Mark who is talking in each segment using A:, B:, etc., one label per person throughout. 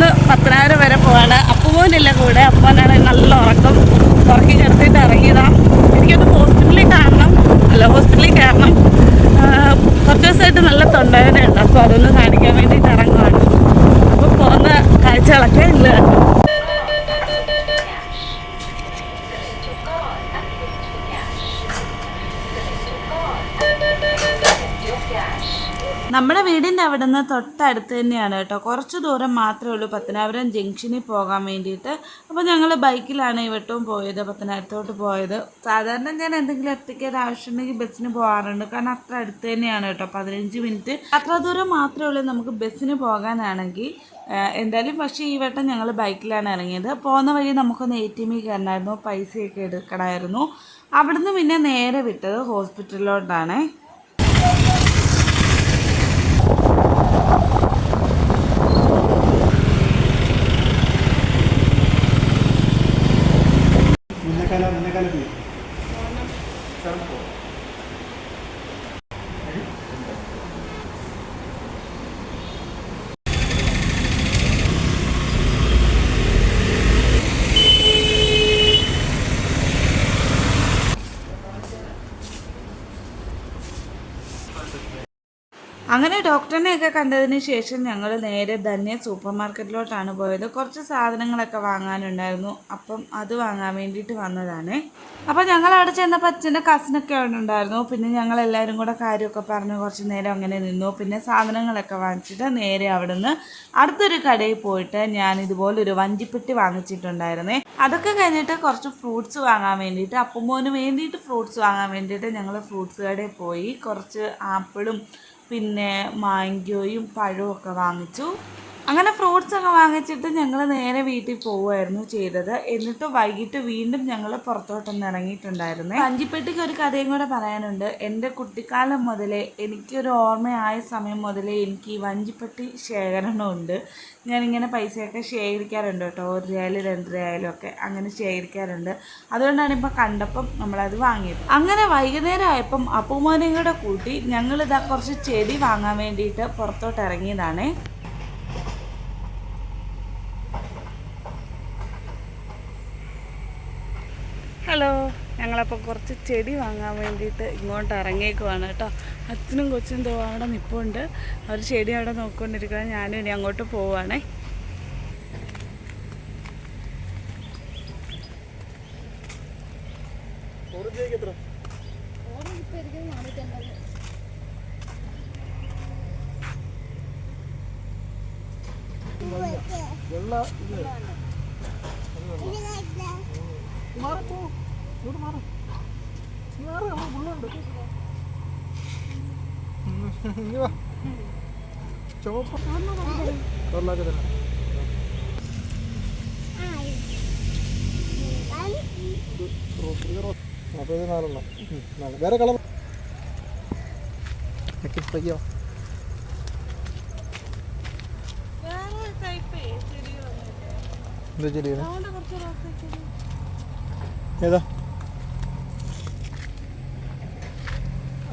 A: ഞങ്ങളിന്ന് പത്തനായിരം വരെ പോവാണ്. അപ്പുമോനില്ല കൂടെ അപ്പനാണ് നല്ല ഉറക്കം. ഉറക്കി കിടത്തിയിട്ട് ഇറങ്ങിയതാണ് എനിക്കൊന്ന് ഹോസ്പിറ്റലിൽ കാണണം അല്ല ഹോസ്പിറ്റലിൽ കയറണം ആ, കുറച്ച് ദിവസമായിട്ട് നല്ല തൊണ്ടവേദനയുണ്ട് അപ്പോൾ അതൊന്ന് കാണിക്കാൻ വേണ്ടിയിട്ട് ഇറങ്ങുവാണ് അപ്പോൾ പോകുന്ന കാഴ്ചകളൊക്കെ ഇല്ല നമ്മുടെ വീടിന്റെ അവിടെ നിന്ന് തൊട്ടടുത്ത് തന്നെയാണ് കേട്ടോ. കുറച്ച് ദൂരം മാത്രമേ ഉള്ളൂ പത്തനാപുരം ജംഗ്ഷനിൽ പോകാൻ വേണ്ടിയിട്ട്. അപ്പോൾ ഞങ്ങൾ ബൈക്കിലാണ് ഇവട്ടവും പോയത് പത്തനാപുരത്തോട്ട് പോയത്. സാധാരണ ഞാൻ എന്തെങ്കിലും ഒരു ആവശ്യമുണ്ടെങ്കിൽ ബസ്സിന് പോകാറുണ്ട്. കാരണം അത്ര അടുത്ത് തന്നെയാണ് കേട്ടോ പതിനഞ്ച് മിനിറ്റ്. അത്ര ദൂരം മാത്രമേ ഉള്ളൂ നമുക്ക് ബസ്സിന് പോകാനാണെങ്കിൽ. എന്തായാലും പക്ഷേ ഈ വട്ടം ഞങ്ങൾ ബൈക്കിലാണ് ഇറങ്ങിയത്. പോകുന്ന വഴി നമുക്കൊന്ന് എ ടി എമ്മിൽ കയറണമായിരുന്നു പൈസയൊക്കെ എടുക്കണമായിരുന്നു. അവിടുന്ന് പിന്നെ നേരെ വിട്ടത് ഹോസ്പിറ്റലിലോട്ടാണേ. അങ്ങനെ ഡോക്ടറിനെയൊക്കെ കണ്ടതിന് ശേഷം ഞങ്ങൾ നേരെ ധന്യ സൂപ്പർ മാർക്കറ്റിലോട്ടാണ് പോയത്. കുറച്ച് സാധനങ്ങളൊക്കെ വാങ്ങാനുണ്ടായിരുന്നു. അപ്പം അത് വാങ്ങാൻ വേണ്ടിയിട്ട് വന്നതാണ്. അപ്പോൾ ഞങ്ങൾ അവിടെ ചെന്നപ്പോൾ അച്ഛന്റെ കസിനൊക്കെ അവിടെ ഉണ്ടായിരുന്നു. പിന്നെ ഞങ്ങൾ എല്ലാവരും കൂടെ കാര്യമൊക്കെ പറഞ്ഞ് കുറച്ച് നേരം അങ്ങനെ നിന്നു. പിന്നെ സാധനങ്ങളൊക്കെ വാങ്ങിച്ചിട്ട് നേരെ അവിടെ നിന്ന് അടുത്തൊരു കടയിൽ പോയിട്ട് ഞാൻ ഇതുപോലൊരു വഞ്ചിപ്പെട്ടി വാങ്ങിച്ചിട്ടുണ്ടായിരുന്നേ. അതൊക്കെ കഴിഞ്ഞിട്ട് കുറച്ച് ഫ്രൂട്ട്സ് വാങ്ങാൻ വേണ്ടിയിട്ട് അപ്പുമോന് വേണ്ടിയിട്ട് ഫ്രൂട്ട്സ് വാങ്ങാൻ വേണ്ടിയിട്ട് ഞങ്ങൾ ഫ്രൂട്ട്സ് കടയിൽ പോയി. കുറച്ച് ആപ്പിളും പിന്നെ മാങ്കോയും പഴവും ഒക്കെ വാങ്ങിച്ചു. അങ്ങനെ ഫ്രൂട്ട്സ് ഒക്കെ വാങ്ങിച്ചിട്ട് ഞങ്ങൾ നേരെ വീട്ടിൽ പോവുമായിരുന്നു ചെയ്തത്. എന്നിട്ട് വൈകിട്ട് വീണ്ടും ഞങ്ങൾ പുറത്തോട്ടൊന്ന് ഇറങ്ങിയിട്ടുണ്ടായിരുന്നു. അഞ്ചിപ്പെട്ടിക്ക് ഒരു കഥയും കൂടെ പറയാനുണ്ട്. എന്റെ കുട്ടിക്കാലം മുതലേ എനിക്കൊരു ഓർമ്മയായ സമയം മുതലേ എനിക്ക് ഈ വഞ്ചിപ്പെട്ടി ശേഖരണമുണ്ട്. ഞാനിങ്ങനെ പൈസയൊക്കെ ശേഖരിക്കാറുണ്ട് കേട്ടോ. ഒരു രൂപയായാലും രണ്ട് രൂപയിലും ഒക്കെ അങ്ങനെ ശേഖരിക്കാറുണ്ട്. അതുകൊണ്ടാണ് ഇപ്പം കണ്ടപ്പം നമ്മളത് വാങ്ങിയത്. അങ്ങനെ വൈകുന്നേരം ആയപ്പം അപ്പുമോനെയും കൂടെ കൂട്ടി ഞങ്ങളിതാ കുറച്ച് ചെടി വാങ്ങാൻ വേണ്ടിയിട്ട് പുറത്തോട്ട് ഇറങ്ങിയതാണേ. ഹലോ ഞങ്ങളപ്പോൾ കുറച്ച് ചെടി വാങ്ങാൻ വേണ്ടിയിട്ട് ഇങ്ങോട്ട് ഇറങ്ങിയേക്കുവാണ് കേട്ടോ. അച്ഛനും കൊച്ചും തോ അവിടെ നിൽപ്പുണ്ട് അവർ ചെടി അവിടെ നോക്കിക്കൊണ്ടിരിക്കുക ഞാനും ഇനി അങ്ങോട്ട്
B: എത്ര വെള്ള മാറപ്പോ. ഇങ്ങോട്ട് മാറ. മാറ നമ്മൾ പുള്ളുണ്ട് ചുവപ്പ് വെള്ളമൊക്കെ തരാം. അപ്പോൾ ഇത് നാലെണ്ണം നാല്. വേറെ കളർ. പയ്യോ എന്താ ചെടിയാണ് ഏതാ?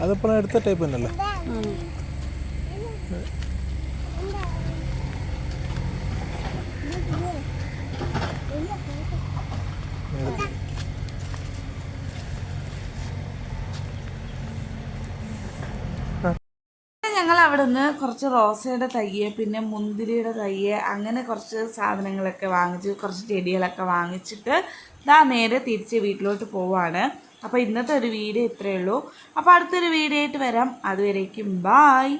B: അതിപ്പോൾ എടുത്ത ടൈപ്പ് തന്നെയല്ലേ?
A: ഞങ്ങൾ അവിടെ നിന്ന് കുറച്ച് റോസയുടെ തയ്യ് പിന്നെ മുന്തിരിയുടെ തയ്യ് അങ്ങനെ കുറച്ച് സാധനങ്ങളൊക്കെ വാങ്ങിച്ച് കുറച്ച് ചെടികളൊക്കെ വാങ്ങിച്ചിട്ട് ഇതാ നേരെ തിരിച്ച് വീട്ടിലോട്ട് പോവാണ്. അപ്പോൾ ഇന്നത്തെ ഒരു വീഡിയോ ഇത്രയേ ഉള്ളൂ. അപ്പോൾ അടുത്തൊരു വീഡിയോ ആയിട്ട് വരാം. അതുവരേക്കും ബായ്